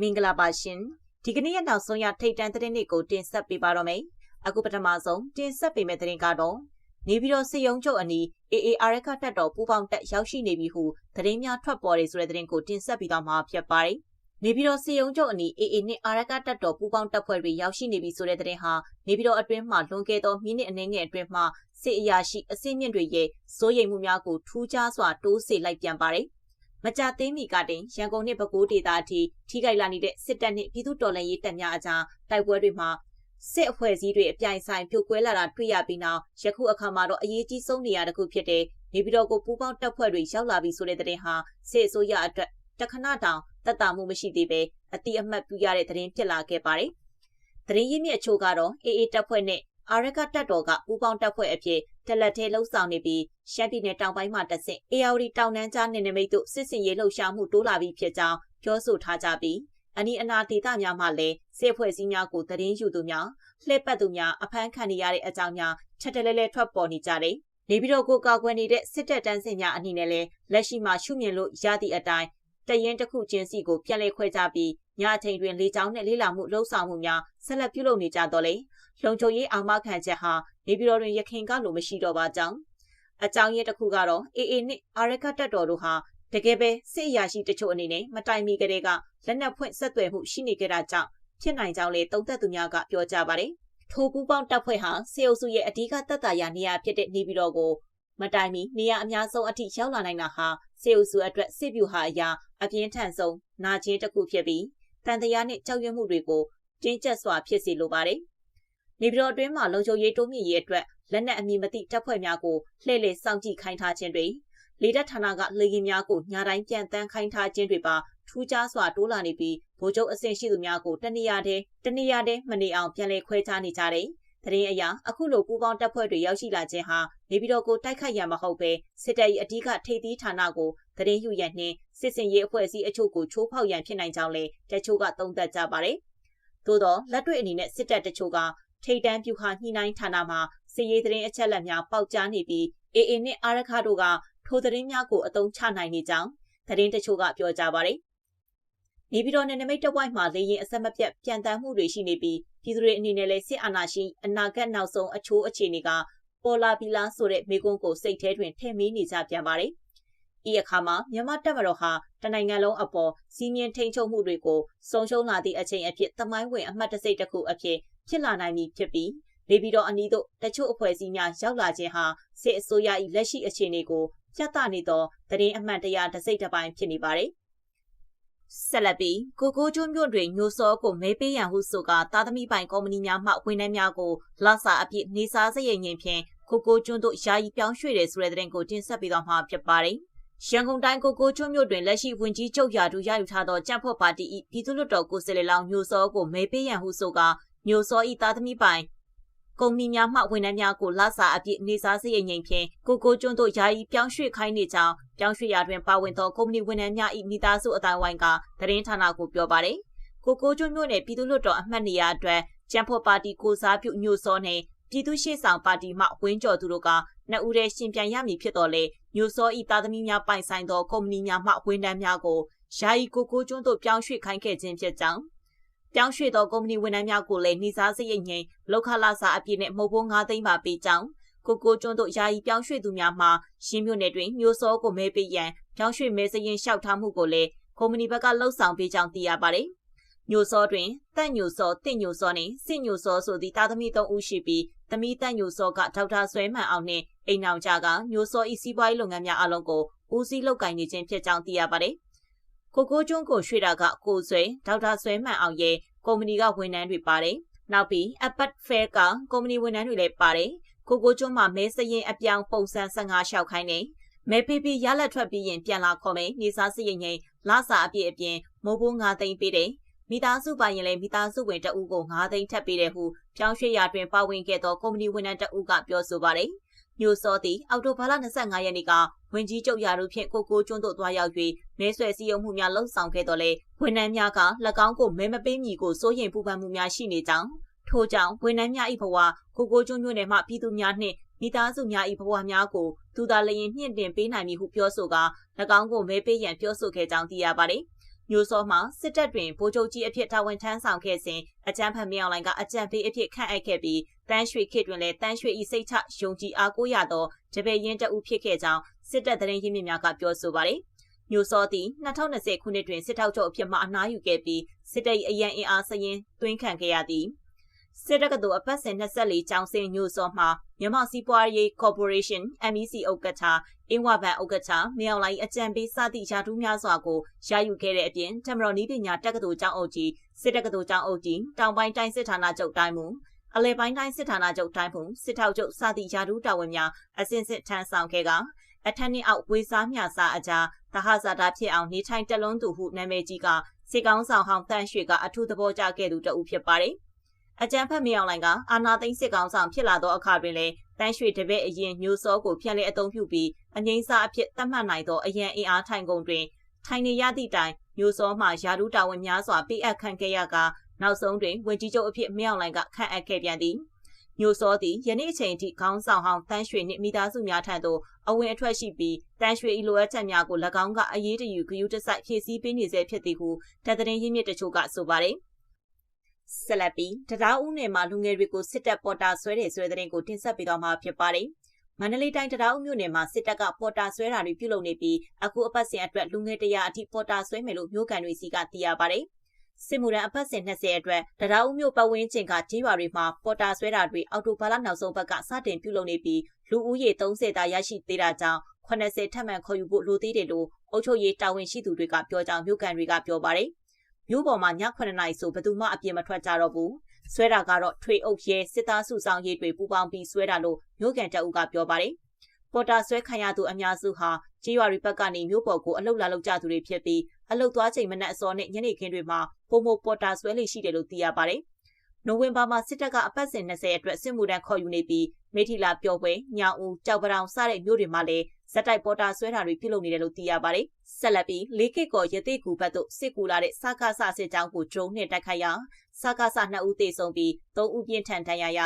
မင်္ဂလာပါရှင်ဒီကနေ့ရက်နောက်ဆုံးရထိတ်တန့်သတင်းတွေကိုတင်ဆက်ပေးပါတော့မယ်အခုပထမဆုံးတင်ဆက်ပေးမယ့်သတင်းကတော့နေပြည်တော်စစ်ရုံးချုပ်အနီး AAR ကတက်တော်ပူပေါင်းတက်ရောက်ရှိနေပြီဟုသတင်းများထွက်ပေါ်တယ်ဆိုတဲ့သတင်းကိုတင်ဆက်ပြီးတော့မှာဖြစ်ပါတယ်နေပြည်တော်စီယုံချုပ်အနီး AA နဲ့အာရကတပ်တော်ပူးပေါင်းတပ်ဖွဲ့တွေရောက်ရှိနေပြီဆိုတဲ့သတင်းဟာနေပြည်တော်အတွင်းမှာလွန်ခဲ့သောမိနစ်အနည်းငယ်အတွင်းမှာစစ်အရာရှိအစင်းမြင့်တွေရဲ့စိုးရိမ်မှုများကိုထူးခြားစွာတိုးစေလိုက်ပြန်ပါတယ်။ မကြသေးမီကတင်ရန်ကုန်နှင့်ပဲခူးဒေသအထိထိခိုက်လာနေတဲ့စစ်တပ်နှင့်ပြည်သူတော်လှန်ရေးတပ်များအကြားတိုက်ပွဲတွေမှာစစ်အဖွဲ့အစည်းတွေအပြိုင်ဆိုင်ပြုတ်ကွဲလာတာတွေ့ရပြီးနောက်ယခုအခါမှာတော့အရေးကြီးဆုံးနေရာတစ်ခုဖြစ်တဲ့နေပြည်တော်ကိုပူးပေါင်းတပ်ဖွဲ့တွေရောက်လာပြီဆိုတဲ့သတင်းဟာစစ်အစိုးရအတွက်တခဏတောင်တက်တာမှုမရှိသေးပဲအတိအမှတ်ပြုရတဲ့သတင်းဖြစ်လာခဲ့ပါတယ်။သတင်းရင်းမြစ်အချို့ကတော့ AA တပ်ဖွဲ့နဲ့ အာရကတပ်တော်ကပူးပေါင်းတပ်ဖွဲ့အဖြစ်တလက်သေးလှုပ်ဆောင်နေပြီးရှမ်းပြည်နယ်တောင်ပိုင်းမှာတဆင့် ARD တောင်တန်းကြားနယ်နိမိတ်တို့စစ်စင်ရေးလှုပ်ရှားမှုတိုးလာပြီးဖြစ်ကြောင်းပြောဆိုထားကြပြီးအနီးအနားဒေသများမှာလည်းစစ်ဖွဲ့စည်းများကိုသတင်းယူသူများလှည့်ပတ်သူများအဖမ်းခံနေရတဲ့အကြောင်းများချက်တလဲလဲထွက်ပေါ်နေကြတယ်။နေပြည်တော်ကိုကာကွယ်နေတဲ့စစ်တပ်တန်းစင်များအနေနဲ့လည်းလက်ရှိမှာရှုမြင်လို့ရသည့်အတိုင်းတရင်တစ်ခုချင်းစီကိုပြန်လည်ခွဲကြပြီးညအချိန်တွင်လေကြောင်းနဲ့လေးလာမှုလှုပ်ဆောင်မှုများဆက်လက်ပြုလုပ်နေကြတော့လေ လုံခြုံရေးအာမခံချက်ဟာနေပြည်တော်တွင်ရခင်ကလိုမရှိတော့ပါကြောင်းအကြောင်းရင်းတစ်ခုကတော့ AA နဲ့အာရခတက်တော်တို့ဟာတကယ်ပဲစစ်အရာရှိတချို့အနေနဲ့မတိုင်မီကလေးကလက်နက်ဖွင့်ဆက်သွယ်မှုရှိနေကြတာကြောင့်ဖြစ်နိုင်ကြောင်းလေတုံ့သက်သူများကပြောကြပါတယ်ထိုးပူပေါင်းတပ်ဖွဲ့ဟာစေအုပ်စုရဲ့အဓိကတပ်တာရာနေရာဖြစ်တဲ့နေပြည်တော်ကိုမတိုင်မီနေရာအများဆုံးအထိရောက်လာနိုင်တာဟာစေအုပ်စုအတွက်စစ်ဗျူဟာအရာအပြင်းထန်ဆုံးနာကျင်းတစ်ခုဖြစ်ပြီးတန်တရားနဲ့ကြောက်ရွံ့မှုတွေကိုတင်းကျပ်စွာဖြစ်စေလိုပါတယ်။ နေပြည်တော်အတွင်းမှာလုံခြုံရေးတိုးမြင့်ရေးအတွက်လက်နက်အမည်မသိတပ်ဖွဲ့များကိုလှည့်လည်စောင့်ကြည့်ခိုင်းထားခြင်းတွေလေတပ်ဌာနကလေရင်များကိုညာတိုင်းပြန်တန်းခိုင်းထားခြင်းတွေပါထူးခြားစွာတိုးလာနေပြီးဗိုလ်ချုပ်အဆင့်ရှိသူများကိုတနေရာတည်းတနေရာတည်းမနေအောင်ပြန်လည်ခွဲခြားနေကြတယ်။တရင်အရာအခုလိုပူးပေါင်းတပ်ဖွဲ့တွေရောက်ရှိလာခြင်းဟာနေပြည်တော်ကိုတိုက်ခိုက်ရမှာမဟုတ်ပဲစစ်တပ်၏အဓိကထိပ်သီးဌာနကိုတရင်ယူရန်နှင့်စစ်စင်ရေးအဖွဲ့အစည်းအချို့ကိုချိုးဖောက်ရန်ဖြစ်နိုင်ကြောင်းလည်းတချို့ကသုံးသပ်ကြပါတယ်။သို့သောလက်တွေ့အနေနဲ့စစ်တပ်တချို့က ထိတ်တန်းပြူဟာညှိနှိုင်းဌာနမှာစစ်ရေးသတင်းအချက်အလက်များပေါက်ကြားနေပြီး AA နှင့်အာရခတို့ကထိုသတင်းများကိုအသုံးချနိုင်နေကြောင်းသတင်းတချို့ကပြောကြပါတယ်။နေပြည်တော်နယ်နိမိတ်တဝိုက်မှာလေရင်အဆက်မပြတ်ပြန်တမ်းမှုတွေရှိနေပြီးပြည်သူတွေအနေနဲ့လည်းစစ်အာဏာရှင်အနာဂတ်နောက်ဆုံးအချိုးအခြေအနေကပေါ်လာပြီလားဆိုတဲ့မေးခွန်းကိုစိတ်ထဲတွင်ထည့်မီးနေကြပြန်ပါတယ်။ဤအခါမှာမြန်မာတပ်မတော်ဟာတနိုင်ငံလုံးအပေါ်စီးမြင်ထိန်ချုပ်မှုတွေကိုဆုံးရှုံးလာသည့်အချိန်အဖြစ်သမိုင်းဝင်အမှတ်တစိတ်တစ်ခုအဖြစ် ဖြစ်လာနိုင်ပြီဖြစ်ပြီးနေပြည်တော်အနီးသို့တချို့အဖွဲ့အစည်းများရောက်လာခြင်းဟာစစ်အစိုးရ၏လက်ရှိအခြေအနေကိုပြသနေသောသတင်းအမှန်တရားတစ်စိတ်တစ်ပိုင်းဖြစ်နေပါတယ်ဆက်လက်ပြီးကိုကိုကျွန်းမြို့တွင်ညိုစောကိုမဲပေးရန်ဟုဆိုကသားသမီးပိုင်ကုမ္ပဏီများမှဝန်ထမ်းများကိုလဆာအပြည့်နေစားစရိတ်ငင်ဖြင့်ကိုကိုကျွန်းတို့ယာယီပြောင်းရွှေ့တယ်ဆိုတဲ့သတင်းကိုတင်ဆက်ပေးသွားမှာဖြစ်ပါတယ်။ရန်ကုန်တိုင်းကိုကိုကျွန်းမြို့တွင်လက်ရှိဝင်ကြီးချုပ်ရာထူးရယူထားသောကြံ့ဖို့ပါတီ၏ပြည်သူ့လွှတ်တော်ကိုယ်စားလှယ်လောင်းညိုစောကိုမဲပေးရန်ဟုဆိုက ညိုစော၏သားသမီးပိုင်ကုမ္ပဏီများမှဝန်ထမ်းများကိုလဆာအပြည့်နေစားစရိတ်ငိမ်ဖြင့်ကိုကိုကျွန်းတို့ယာယီပြောင်းရွှေ့ခိုင်းနေကြောင်းပြောင်းရွှေ့ရာတွင်ပါဝင်သောကုမ္ပဏီဝန်ထမ်းများ၏မိသားစုအတိုင်းဝိုင်းကသတင်းဌာနကိုပြောပါရယ်ကိုကိုကျွန်းမြို့နယ်ပြည်သူ့လွှတ်တော်အမှတ်နေရာအတွက်ကျန်းဖော်ပါတီကိုစားပြုညိုစောနှင့်ပြည်သူ့ရှေ့ဆောင်ပါတီမှဝင်းကျော်သူတို့ကနှစ်ဦးတည်းရှင်ပြန်ရမည်ဖြစ်တော်လဲညိုစောဤသားသမီးများပိုင်ဆိုင်သောကုမ္ပဏီများမှဝန်ထမ်းများကိုယာယီကိုကိုကျွန်းတို့ပြောင်းရွှေ့ခိုင်းခဲ့ခြင်းဖြစ်ကြောင်း ပြောင်းရွှေ့သောကုမ္ပဏီဝန်ထမ်းများကိုလည်းနှိစားစရိတ်ငိမ်လောက်ခလာစာအပြည့်နဲ့မှုတ်ဖို့9သိန်းပါပေးကြောင်းကိုကိုကျွန်းတို့ယာယီပြောင်းရွှေ့သူများမှရင်းမြို့နယ်တွင်မျိုးစောကိုမဲပေးရန်ပြောင်းရွှေ့မဲစရင်လျှောက်ထားမှုကိုလည်းကုမ္ပဏီဘက်ကလှုပ်ဆောင်ပေးကြောင်းသိရပါတယ်။ညိုစောတွင်တက်ညိုစောတင့်ညိုစောနှင့်စစ်ညိုစောဆိုသည့်တာသမီ၃ဦးရှိပြီးသမီးတက်ညိုစောကဒေါက်တာဆွဲမှန်အောင်နှင့်အိမ်အောင်ကြကညိုစောဤစီးပွားရေးလုပ်ငန်းများအလုံးကိုဦးစီးလုပ်ကိုင်နေခြင်းဖြစ်ကြောင်းသိရပါတယ်။ ကိုကိုကျွန်းကိုရွှေတာကကိုဆွဲဒေါက်တာဆွဲမှန်အောင်ရဲ့ကုမ္ပဏီကဝန်ထမ်းတွေပါတယ်။နောက်ပြီး Apat Fair ကကုမ္ပဏီဝန်ထမ်းတွေလည်းပါတယ်။ကိုကိုကျွန်းမှာမဲစရင်အပြောင်းပုံစံ15လျှောက်ခိုင်းနေ။မဲပီပီရလက်ထွက်ပြီးရင်ပြန်လာခေါ်မယ်။နေစားစရိတ်ငိမ့်လစာအပြည့်အပြင်မိုးဘိုး9သိန်းပေးတယ်။မိသားစုပိုင်ရင်လည်းမိသားစုဝင်တအူးကို9သိန်းထပ်ပေးတယ်ဟုပြောင်းရွှေ့ရာတွင်ပါဝင်ခဲ့သောကုမ္ပဏီဝန်ထမ်းတအူးကပြောဆိုပါတယ်။ ညိုစောသည်အောက်တိုဘာလ25ရက်နေ့ကဝင်ကြီးချုပ်ရာထူးဖြင့်ကိုကိုကျွန်းတို့သွားရောက်၍မဲဆွယ်စည်းရုံးမှုများလှုံ့ဆော်ခဲ့တော်လဲဝန်ထမ်းများက၎င်းကိုမဲမပေးမီကိုစိုးရိမ်ပူပန်မှုများရှိနေကြောင်းထို့ကြောင့်ဝန်ထမ်းများ၏ဘဝကိုကိုကျွန်းမြို့နယ်မှပြည်သူများနှင့်မိသားစုများ၏ဘဝများကိုသူသာလျင်မြင့်တင်ပေးနိုင်မည်ဟုပြောဆိုက၎င်းကိုမဲပေးရန်ပြောဆိုခဲ့ကြောင်းသိရပါသည်မျိုးစောမှာစစ်တပ်တွင်ဗိုလ်ချုပ်ကြီးအဖြစ်တာဝန်ထမ်းဆောင်ခဲ့စဉ်အကြမ်းဖက်မြောင်လိုင်ကအကြံပေးအဖြစ်ခန့်အပ်ခဲ့ပြီး တန်းရွှေခေတ်တွင်လည်းတန်းရွှေဤစိတ်ချယုံကြည်အားကိုးရသောတပည့်ရင်တအုပ်ဖြစ်ခဲ့ကြောင်းစစ်တပ်သတင်းရင်းမြစ်များကပြောဆိုပါတယ်။မျိုးစောသည်2020ခုနှစ်တွင်စစ်ထောက်ချုပ်အဖြစ်မှအနားယူခဲ့ပြီးစစ်တပ်၏အရန်အင်အားစရင်သွင်းခံခဲ့ရသည်။စစ်တပ်ကတော်အပတ်စဉ်24ကျောင်းစင်ညိုစောမှာမြန်မာစီးပွားရေး Corporation MEC ဥက္ကဋ္ဌအင်းဝဘန်ဥက္ကဋ္ဌမြောင်လိုင်းအကြံပေးစသည့်ရာထူးများစွာကိုရယူခဲ့တဲ့အပြင်တမတော်နီးပညာတက္ကသိုလ်ကျောင်းအုပ်ကြီးစစ်တက္ကသိုလ်ကျောင်းအုပ်ကြီးတောင်ပိုင်းတိုင်းစစ်ဌာနချုပ်တိုင်းမူ အလဲပိုင်းတိုင်းစစ်ဌာနချုပ်တိုင်းမှုစစ်ထောက်ချုပ်စသည့်ရာထူးတာဝန်များအစဉ်စစ်ထမ်းဆောင်ခဲ့ကအထက်နှင့်အောက်ဝေစားမြစာအကြားသဟဇာတာဖြစ်အောင်နေထိုင်တက်လွန်းသူဟုနာမည်ကြီးကစစ်ကောင်းဆောင်ဟောင်းတန့်ရွှေကအထူးသဘောကျခဲ့သူတဦးဖြစ်ပါတယ်။အကြံဖတ်မြောင်လိုင်ကအာနာသိန်းစစ်ကောင်ဆောင်ဖြစ်လာသောအခါတွင်လည်းတန်းရွှေတပည့်အရင်မျိုးစောကိုပြန်လည်အသုံးပြုပြီးအငိမ့်စားအဖြစ်သတ်မှတ်နိုင်သောအရန်အင်အားထိုင်ကုန်တွင်ထိုင်နေရသည့်တိုင်မျိုးစောမှယာဒူးတာဝန်များစွာပေးအပ်ခံခဲ့ရက နောက်ဆုံးတွင်ဝင်ကြီးချုပ်အဖြစ်မြောင်လိုင်ကခန့်အပ်ခဲ့ပြန်သည်မျိုးစောသည်ယနေ့အချိန်ထိခေါင်းဆောင်ဟောင်းတန်းရွှေနှင့်မိသားစုများထံသို့အဝင်အထွက်ရှိပြီးတန်းရွှေဤလိုအပ်ချက်များကို၎င်းကအရေးတယူဂရုတစိုက်ဖြည့်ဆည်းပေးနေစေဖြစ်သည်ဟုတပ်သတင်းရင်းမြစ်တချို့ကဆိုပါတယ်။ဆက်လက်ပြီးတရားဦးနယ်မှာလူငယ်တွေကိုစစ်တပ်ပေါ်တာဆွဲတယ်ဆိုတဲ့သတင်းကိုတင်ဆက်ပေးတော့မှာဖြစ်ပါတယ်။မန္တလေးတိုင်းတရားဦးမြို့နယ်မှာစစ်တပ်ကပေါ်တာဆွဲတာတွေပြုလုပ်နေပြီးအခုအပတ်စဉ်အတွက်လူငယ်တရာအထိပေါ်တာဆွဲမယ်လို့မြို့ကန်တွေစီကသိရပါတယ်။ စစ်မှုရန်အပတ်စဉ်20အတွက်တရားဦးမြို့ပတ်ဝန်းကျင်ကကြေးရွာတွေမှာပေါ်တာဆွဲတာတွေအော်တိုဘာလနောက်ဆုံးဘက်ကစတင်ပြုလုပ်နေပြီးလူဦးရေ30တာရရှိသေးတာကြောင့်80ထပ်မံခေါ်ယူဖို့လိုသေးတယ်လို့အုပ်ချုပ်ရေးတာဝန်ရှိသူတွေကပြောကြောင်းမြို့ကန်တွေကပြောပါတယ်။မြို့ပေါ်မှာည9နာရီဆိုဘယ်သူမှအပြင်မထွက်ကြတော့ဘူးဆွဲတာကတော့ထွေအုပ်ရဲစစ်သားစုဆောင်ရေးတွေပူပေါင်းပြီးဆွဲတာလို့မြို့ကန်တအုပ်ကပြောပါတယ် ပေါ်တာဆွဲခံရသူအများစုဟာကြေးရွာတွေဘက်ကနေမြို့ပေါ်ကိုအလုတ်လာလောက်ကြသူတွေဖြစ်ပြီးအလုတ်သွားချိန်မနက်အစောနဲ့ညနေခင်းတွေမှာပုံမပေါ်တာဆွဲလေးရှိတယ်လို့သိရပါတယ်။နိုဝင်ဘာမှာစစ်တပ်ကအပတ်စဉ်20အတွက်စစ်မှုထမ်းခေါ်ယူနေပြီးမိထီလာပျော်ပွဲညောင်ဦးကြောက်ပတောင်စတဲ့မြို့တွေမှာလည်းဇက်တိုက်ပေါ်တာဆွဲတာတွေပြုလုပ်နေတယ်လို့သိရပါတယ်။ဆက်လက်ပြီးလေးကစ်ကော်ရတိကူဘတ်တို့စစ်ကူလာတဲ့စကားဆစစ်ကြောင်းကိုဒရုန်းနဲ့တိုက်ခိုက်ရာစကားဆ2ဦးသေဆုံးပြီး3ဦးပြင်းထန်ဒဏ်ရာရ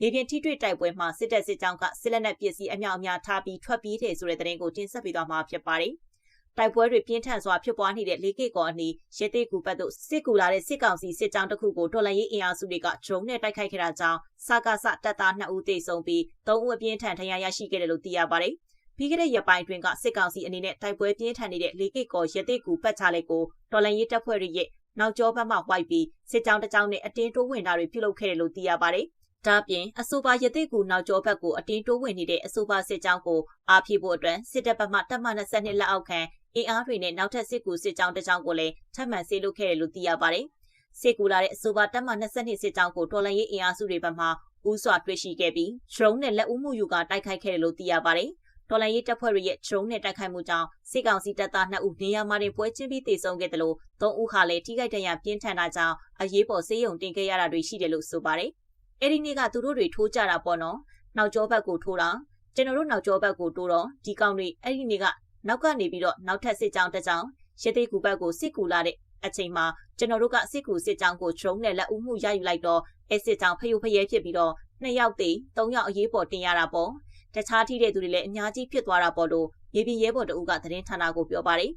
မြေပြင်ထိတွေ့တိုက်ပွဲမှာစစ်တပ်စစ်ကြောင်းကစစ်လက်နက်ပစ္စည်းအများအများထားပြီးထွက်ပြေးတယ်ဆိုတဲ့သတင်းကိုတင်ဆက်ပေးသွားမှာဖြစ်ပါတယ်။တိုက်ပွဲတွေပြင်းထန်စွာဖြစ်ပွားနေတဲ့လေးကိကောအနီးရတိကူဘတ်တို့စစ်ကူလာတဲ့စစ်ကောင်စီစစ်ကြောင်းတစ်ခုကိုတော်လှန်ရေးအင်အားစုတွေကဒရုန်းနဲ့တိုက်ခိုက်ခဲ့တာကြောင့်စကားဆတပ်သား2ဦးသေဆုံးပြီး3ဦးအပြင်းထန်ဒဏ်ရာရရှိခဲ့တယ်လို့သိရပါတယ်။ပြီးခဲ့တဲ့ရက်ပိုင်းတွင်ကစစ်ကောင်စီအနေနဲ့တိုက်ပွဲပြင်းထန်နေတဲ့လေကိတ်ကောရတိကူပတ်ချလေးကိုတော်လန်ရေးတပ်ဖွဲ့တွေရဲ့နောက်ကျောဘက်မှဝိုက်ပြီးစစ်ကြောင်းတစ်ကြောင်းနဲ့အတင်းတိုးဝင်တာတွေပြုလုပ်ခဲ့တယ်လို့သိရပါတယ်။ ဒါပြင်အဆိုပါရတိကူနောက်ကျောဘက်ကိုအတင်းတိုးဝင်နေတဲ့အဆိုပါစစ်ကြောင်းကိုအားဖြည့်ဖို့အတွက်စစ်တပ်ဘက်မှတပ်မ22လက်အောက်ခံအင်အားတွေနဲ့နောက်ထပ်စစ်ကူစစ်ကြောင်းတစ်ကြောင်းကိုလည်းထပ်မံဆေးလုပ်ခဲ့တယ်လို့သိရပါတယ်။စစ်ကူလာတဲ့အဆိုပါတပ်မ22စစ်ကြောင်းကိုတော်လန်ရေးအင်အားစုတွေဘက်မှဦးစွာတွေ့ရှိခဲ့ပြီး drone နဲ့လက်ဦးမှုယူကတိုက်ခိုက်ခဲ့တယ်လို့သိရပါတယ်။တော်လိုင်းရေးတပ်ဖွဲ့တွေရဲ့ drone နဲ့တိုက်ခိုက်မှုကြောင့်စစ်ကောင်စီတပ်သား2ဦးနေရာမှာတင်ပွဲချင်းပြီးတေဆုံးခဲ့တယ်လို့3ဦးဟာလည်းထိခိုက်ဒဏ်ရာပြင်းထန်တာကြောင့်အရေးပေါ်ဆေးရုံတင်ခဲ့ရတာတွေရှိတယ်လို့ဆိုပါတယ်။ အဲဒီနေ့ကသူတို့တွေထိုးကြတာပေါ့နော်။နောက်ကျောဘက်ကိုထိုးတာကျွန်တော်တို့နောက်ကျောဘက်ကိုတိုးတော့ဒီကောင်တွေအဲ့ဒီနေ့ကနောက်ကနေပြီးတော့နောက်ထပ်စစ်ကြောင်းတစ်ကြောင်းရသေးကူဘက်ကိုစစ်ကူလာတဲ့အချိန်မှာကျွန်တော်တို့ကစစ်ကူစစ်ကြောင်းကို drone နဲ့လက်ဦးမှုရယူလိုက်တော့အဲစစ်ကြောင်းဖျို့ဖျဲဖြစ်ပြီးတော့နှစ်ယောက်သေးသုံးယောက်အရေးပေါ်တင်ရတာပေါ့တခြားထိတဲ့သူတွေလည်းအများကြီးဖြစ်သွားတာပေါ့လို့မြေပြင်ရဲဘော်တအုပ်ကသတင်းဌာနကိုပြောပါတယ်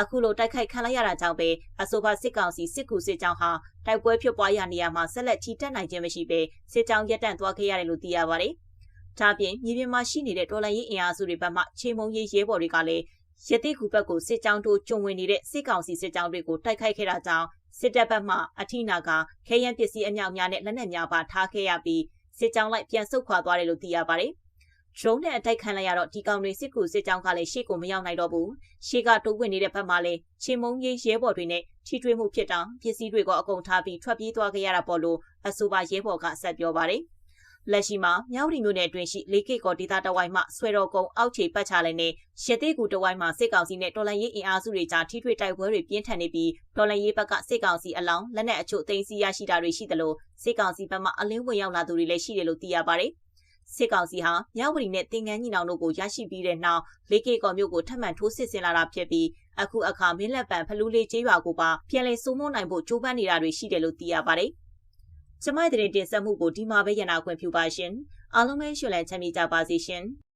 အခုလိုတိုက်ခိုက်ခံလိုက်ရတာကြောင့်ပဲအဆိုပါစစ်ကောင်စီစစ်ကူစစ်ကြောင်းဟာတိုက်ပွဲဖြစ်ပွားရနေရမှာဆက်လက်ချီတက်နိုင်ခြင်းမရှိဘဲစစ်ကြောင်းရပ်တန့်သွားခဲ့ရတယ်လို့သိရပါတယ်။ဒါပြင်မြေပြင်မှာရှိနေတဲ့တော်လှန်ရေးအင်အားစုတွေဘက်မှခြေမုံရေးရဲဘော်တွေကလည်းရတိကူဘက်ကိုစစ်ကြောင်းတို့ကျုံဝင်နေတဲ့စစ်ကောင်စီစစ်ကြောင်းတွေကိုတိုက်ခိုက်ခဲ့တာကြောင့်စစ်တပ်ဘက်မှအထိနာကခဲယမ်းပစ္စည်းအမြောက်များနဲ့လက်နက်များပါထားခဲ့ရပြီးစစ်ကြောင်းလိုက်ပြန်ဆုတ်ခွာသွားတယ်လို့သိရပါတယ်။ ဒရုန်းနဲ့အတိုက်ခံလိုက်ရတော့ဒီကောင်တွေစစ်ကူစစ်ကြောင်းကလည်းရှေ့ကိုမရောက်နိုင်တော့ဘူးရှေ့ကတိုးဝင်နေတဲ့ဘက်မှာလည်းချင်းမုံကြီးရဲဘော်တွေနဲ့ထိတွေ့မှုဖြစ်တာပစ္စည်းတွေကအကုန်ထားပြီးထွက်ပြေးသွားခဲ့ရတာပေါ့လို့အဆိုပါရဲဘော်ကဆက်ပြောပါတယ်လက်ရှိမှာမြောက်ရီမြို့နယ်အတွင်းရှိလေးကိတ်ကောဒေသတဝိုင်းမှဆွဲတော်ကုန်းအောက်ခြေပတ်ချလိုက်နဲ့ရသေးကူတဝိုင်းမှာစစ်ကောင်စီနဲ့တော်လန်ရေးအင်အားစုတွေကြားထိထွေတိုက်ပွဲတွေပြင်းထန်နေပြီးတော်လန်ရေးဘက်ကစစ်ကောင်စီအလောင်းလက်နက်အချို့သိမ်းဆည်းရရှိတာတွေရှိသလိုစစ်ကောင်စီဘက်မှအလင်းဝင်ရောက်လာသူတွေလည်းရှိတယ်လို့သိရပါတယ် စစ်ကောင်စီဟာမြဝတီနဲ့တင်ငန်းညီနောင်တို့ကိုရရှိပြီးတဲ့နောက်လေးကေကော်မြို့ကိုထပ်မံထိုးစစ်ဆင်လာတာဖြစ်ပြီးအခုအခါမင်းလက်ပံဖလူးလေးကျေးရွာကိုပါပြန်လည်စိုးမိုးနိုင်ဖို့ကြိုးပမ်းနေတာတွေရှိတယ်လို့သိရပါတယ်။ကျမရဲ့တင်ဆက်မှုကိုဒီမှာပဲရနာခွင့်ပြုပါရှင်။အားလုံးပဲရှင်လန်းချမ်းမြေ့ကြပါစေရှင်။